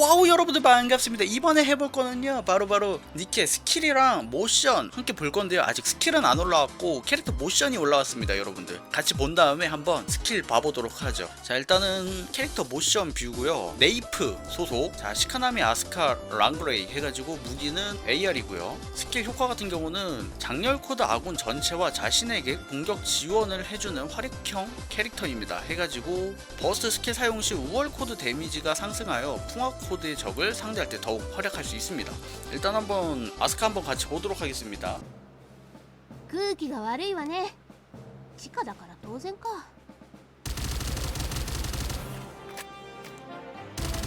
와우 여러분들 반갑습니다. 이번에 해볼 거는요 바로 바로 니케 스킬이랑 모션 함께 볼 건데요. 아직 스킬은 안 올라왔고 캐릭터 모션이 올라왔습니다 여러분들. 같이 본 다음에 한번 스킬 봐보도록 하죠. 자 일단은 캐릭터 모션 뷰고요. 네이프 소속. 자 시카나미 아스카 랑그레이 해가지고 무기는 AR이고요. 스킬 효과 같은 경우는 장렬 코드 아군 전체와 자신에게 공격 지원을 해주는 활약형 캐릭터입니다. 해가지고 버스트 스킬 사용 시 우월 코드 데미지가 상승하여 풍화 코드의 적을 상대할 때 더욱 활약할 수 있습니다 일단 한번 아스카 한번 같이 보도록 하겠습니다 空気が悪いわね地下だから当然か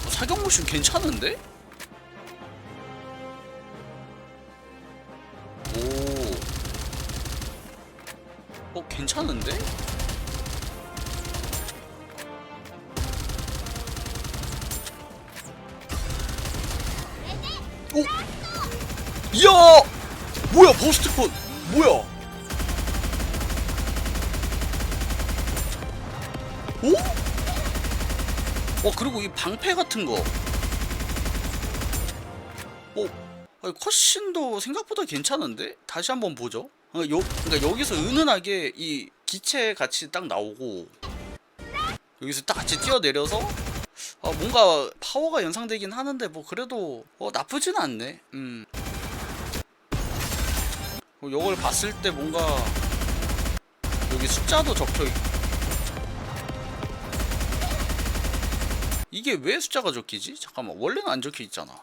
어, 사격 모션 괜찮은데? 오. 어, 괜찮은데? 오! 이야! 뭐야, 버스트 콘! 뭐야? 오? 어 그리고 이 방패 같은 거. 어, 아니, 컷신도 생각보다 괜찮은데? 다시 한번 보죠. 어, 요, 그러니까 여기서 은은하게 이 기체 같이 딱 나오고 여기서 딱 같이 뛰어내려서 어, 뭔가 파워가 연상되긴 하는데 뭐 그래도 어, 나쁘진 않네. 음. 어, 이걸 봤을 때 뭔가 여기 숫자도 적혀 있고 이게 왜 숫자가 적히지? 잠깐만 원래는 안 적혀 있잖아.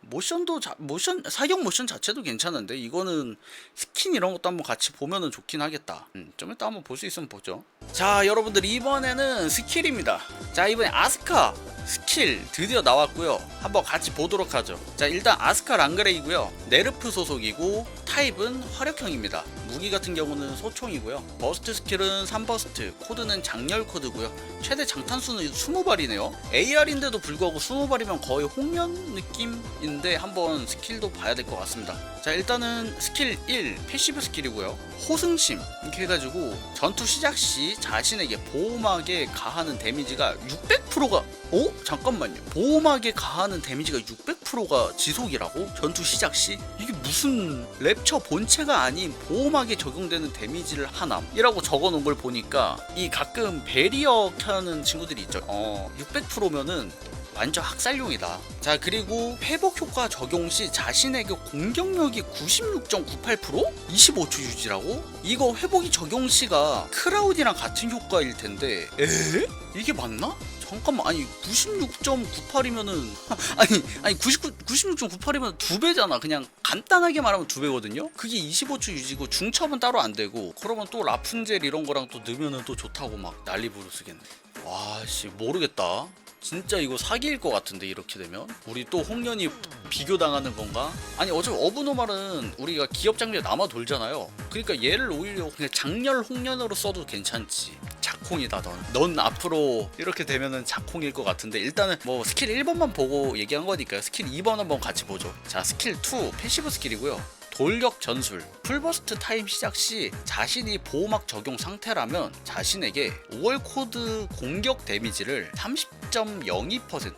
모션도 자, 모션 사격 모션 자체도 괜찮은데 이거는 스킨 이런 것도 한번 같이 보면은 좋긴 하겠다. 음, 좀 이따 한번 볼 수 있으면 보죠. 자 여러분들 이번에는 스킬입니다. 자 이번에 아스카 스킬 드디어 나왔고요. 한번 같이 보도록 하죠. 자 일단 아스카 랑그레이고요. 네르프 소속이고 타입은 화력형입니다. 무기 같은 경우는 소총이고요. 버스트 스킬은 3버스트, 코드는 장렬 코드고요. 최대 장탄수는 20발이네요. AR인데도 불구하고 20발이면 거의 홍련 느낌인데 한번 스킬도 봐야 될 것 같습니다. 자 일단은 스킬 1 패시브 스킬이고요. 호승심 이렇게 해가지고 전투 시작 시 자신에게 보호막에 가하는 데미지가 600%가 어? 잠깐만요. 보호막에 가하는 데미지가 600%가 지속이라고? 전투 시작 시? 이게 무슨 랩처 본체가 아닌 보호막에 적용되는 데미지를 하남? 이라고 적어놓은 걸 보니까 이 가끔 베리어 켜는 친구들이 있죠. 어, 600%면은 완전 학살용이다. 자, 그리고 회복 효과 적용 시 자신에게 공격력이 96.98%? 25초 유지라고? 이거 회복이 적용 시가 크라우디랑 같은 효과일 텐데. 에? 이게 맞나? 잠깐만 아니 96.98이면은 아니 아니 99 96.98이면 두 배잖아 그냥 간단하게 말하면 두 배거든요 그게 25초 유지고 중첩은 따로 안 되고 그러면 또 라푼젤 이런 거랑 또 넣으면은 또 좋다고 막 난리 부르쓰겠네 와씨 모르겠다 진짜 이거 사기일 것 같은데 이렇게 되면? 우리 또 홍련이 비교당하는 건가? 아니 어차피 어브노말은 우리가 기업 장르에 남아 돌잖아요. 그러니까 얘를 오히려 그냥 장렬 홍련으로 써도 괜찮지. 작콩이다 넌. 넌 앞으로 이렇게 되면은 작콩일 것 같은데 일단은 뭐 스킬 1번만 보고 얘기한 거니까요. 스킬 2번 한번 같이 보죠. 자 스킬 2 패시브 스킬이고요 돌격 전술 풀버스트 타임 시작 시 자신이 보호막 적용 상태라면 자신에게 5월 코드 공격 데미지를 30.02%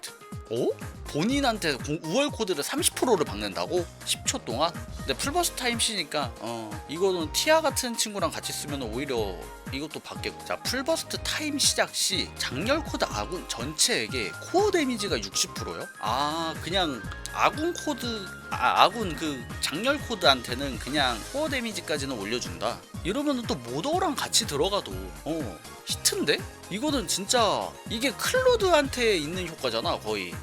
오? 본인한테 공, 우월 코드를 30%를 박는다고? 10초 동안? 근데 풀버스 타임 시니까 어 이거는 티아 같은 친구랑 같이 쓰면 오히려 이것도 받겠고 자 풀버스트 타임 시작 시 장렬 코드 아군 전체에게 코어 데미지가 60%요? 아 그냥 아군 코드 아, 아군 그 장렬 코드한테는 그냥 코어 데미지까지는 올려준다 이러면 또 모더랑 같이 들어가도 어 히트인데? 이거는 진짜 이게 클로드한테 있는 효과잖아 거의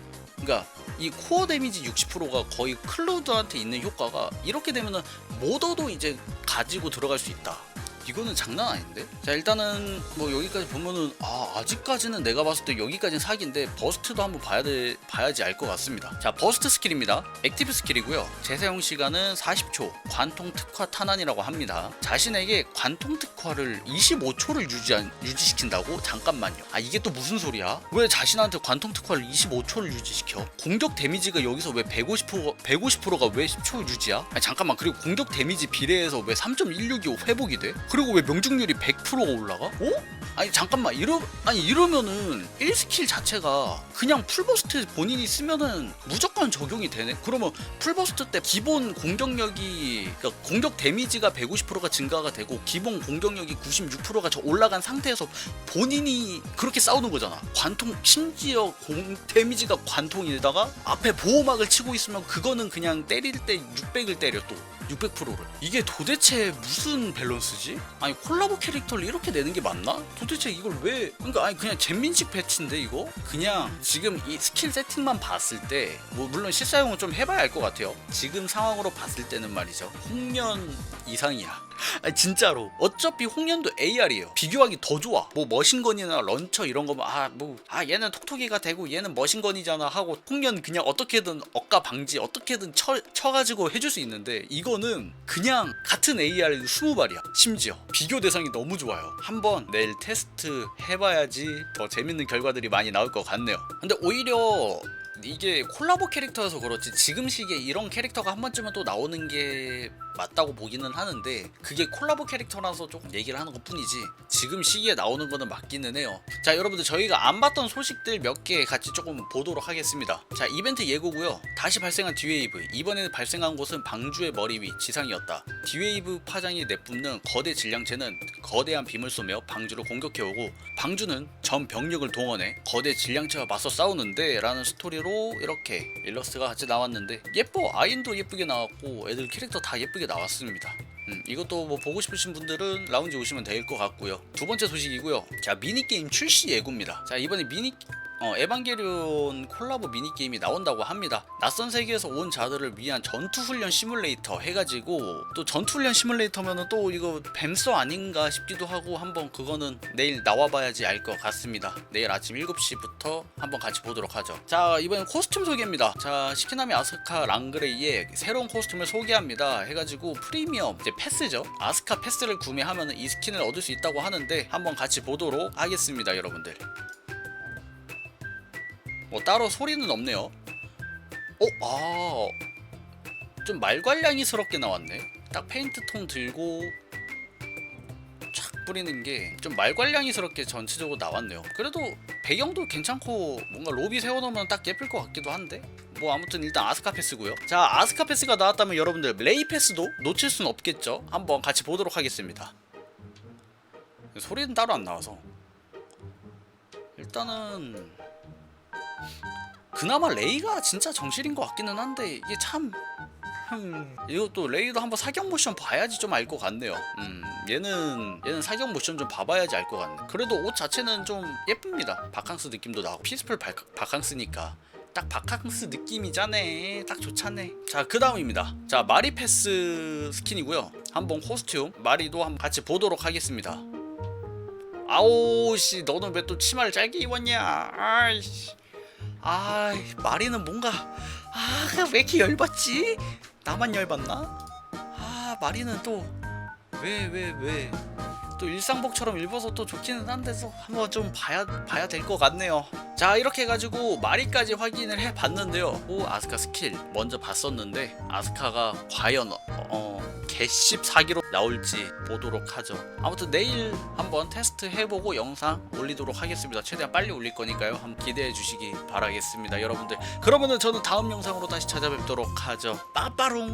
그러니까 이 코어 데미지 60%가 거의 클로드한테 있는 효과가 이렇게 되면은 모더도 이제 가지고 들어갈 수 있다 이거는 장난 아닌데? 자 일단은 뭐 여기까지 보면은 아 아직까지는 내가 봤을 때 여기까지는 사기인데 버스트도 한번 봐야 돼 봐야지 알 것 같습니다. 자 버스트 스킬입니다. 액티브 스킬이고요. 재사용 시간은 40초. 관통 특화 탄환이라고 합니다. 자신에게 관통 특화를 25초를 유지 유지시킨다고? 잠깐만요. 아 이게 또 무슨 소리야? 왜 자신한테 관통 특화를 25초를 유지시켜? 공격 데미지가 여기서 왜 150% 150%가 왜 10초 유지야? 아니 잠깐만 그리고 공격 데미지 비례해서 왜 3.165 회복이 돼? 그리고 왜 명중률이 100%가 올라가? 어? 아니 잠깐만 이러 아니 이러면은 1스킬 자체가 그냥 풀버스트 본인이 쓰면은 무조건 적용이 되네. 그러면 풀버스트 때 기본 공격력이 그러니까 공격 데미지가 150%가 증가가 되고 기본 공격력이 96%가 저 올라간 상태에서 본인이 그렇게 싸우는 거잖아. 관통 심지어 공 데미지가 관통에다가 앞에 보호막을 치고 있으면 그거는 그냥 때릴 때 600을 때려 또 600%를. 이게 도대체 무슨 밸런스지? 아니 콜라보 캐릭터를 이렇게 내는 게 맞나? 도대체 이걸 왜 그러니까 아니 그냥 잼민식 패치인데 이거? 그냥 지금 이 스킬 세팅만 봤을 때 뭐 물론 실사용은 좀 해봐야 알 것 같아요. 지금 상황으로 봤을 때는 말이죠. 홍련 이상이야 아니 진짜로. 어차피 홍련도 AR이에요. 비교하기 더 좋아. 뭐 머신건이나 런처 이런 거면 아 뭐 아 얘는 톡톡이가 되고 얘는 머신건이잖아 하고 홍련 그냥 어떻게든 억가 방지 어떻게든 쳐, 쳐가지고 해줄 수 있는데 이거는 그냥 같은 AR 20발이야. 심지어 비교 대상이 너무 좋아요. 한번 내일 테스트 해봐야지 더 재밌는 결과들이 많이 나올 것 같네요. 근데 오히려 이게 콜라보 캐릭터여서 그렇지 지금 시기에 이런 캐릭터가 한 번쯤은 또 나오는 게 맞다고 보기는 하는데 그게 콜라보 캐릭터라서 조금 얘기를 하는 것 뿐이지 지금 시기에 나오는 거는 맞기는 해요. 자 여러분들 저희가 안 봤던 소식들 몇 개 같이 조금 보도록 하겠습니다. 자 이벤트 예고고요. 다시 발생한 디웨이브 이번에는 발생한 곳은 방주의 머리 위 지상이었다. 디웨이브 파장이 내뿜는 거대 질량체는 거대한 빔을 쏘며 방주를 공격해오고 방주는 전 병력을 동원해 거대 질량체와 맞서 싸우는데 라는 스토리로 이렇게 일러스트가 같이 나왔는데 예뻐 아인도 예쁘게 나왔고 애들 캐릭터 다 예쁘게 나왔습니다. 음, 이것도 뭐 보고 싶으신 분들은 라운지 오시면 될 것 같고요. 두 번째 소식이고요. 자 미니게임 출시 예고입니다. 자 이번에 미니 어, 에반게리온 콜라보 미니게임이 나온다고 합니다. 낯선 세계에서 온 자들을 위한 전투훈련 시뮬레이터 해가지고 또 전투훈련 시뮬레이터면은 또 이거 뱀서 아닌가 싶기도 하고 한번 그거는 내일 나와봐야지 알 것 같습니다. 내일 아침 7시부터 한번 같이 보도록 하죠. 자 이번엔 코스튬 소개입니다. 자 시키나미 아스카 랑그레이의 새로운 코스튬을 소개합니다. 해가지고 프리미엄 이제 패스죠. 아스카 패스를 구매하면 이 스킨을 얻을 수 있다고 하는데 한번 같이 보도록 하겠습니다, 여러분들. 뭐 따로 소리는 없네요. 어, 아, 좀 말괄량이스럽게 나왔네. 딱 페인트 톤 들고 촥 뿌리는 게 좀 말괄량이스럽게 전체적으로 나왔네요. 그래도 배경도 괜찮고 뭔가 로비 세워놓으면 딱 예쁠 것 같기도 한데. 뭐 아무튼 일단 아스카 패스고요. 자 아스카 패스가 나왔다면 여러분들 레이 패스도 놓칠 순 없겠죠. 한번 같이 보도록 하겠습니다. 소리는 따로 안 나와서 일단은 그나마 레이가 진짜 정실인 것 같기는 한데 이게 참 음, 이것도 레이도 한번 사격 모션 봐야지 좀 알 것 같네요. 음, 얘는 얘는 사격 모션 좀 봐봐야지 알 것 같네. 그래도 옷 자체는 좀 예쁩니다. 바캉스 느낌도 나고 피스풀 바, 바캉스니까 딱 바캉스 느낌이잖아. 딱 좋잖네. 자, 그 다음입니다. 자, 마리패스 스킨이고요. 한번 코스튬 마리도 한번 같이 보도록 하겠습니다. 아오 씨, 너는 왜 또 치마를 짧게 입었냐? 아이씨. 아 마리는 뭔가 아 왜 이렇게 열받지? 나만 열받나? 아 마리는 또 왜 왜 왜? 또 일상복처럼 입어서 또 좋기는 한데서 한번 좀 봐야 봐야 될 것 같네요. 자 이렇게 해가지고 마리까지 확인을 해봤는데요. 오 아스카 스킬 먼저 봤었는데 아스카가 과연 어, 어 개씹 사기로 나올지 보도록 하죠. 아무튼 내일 한번 테스트 해보고 영상 올리도록 하겠습니다. 최대한 빨리 올릴 거니까요. 한번 기대해 주시기 바라겠습니다, 여러분들. 그러면은 저는 다음 영상으로 다시 찾아뵙도록 하죠. 빠빠롱.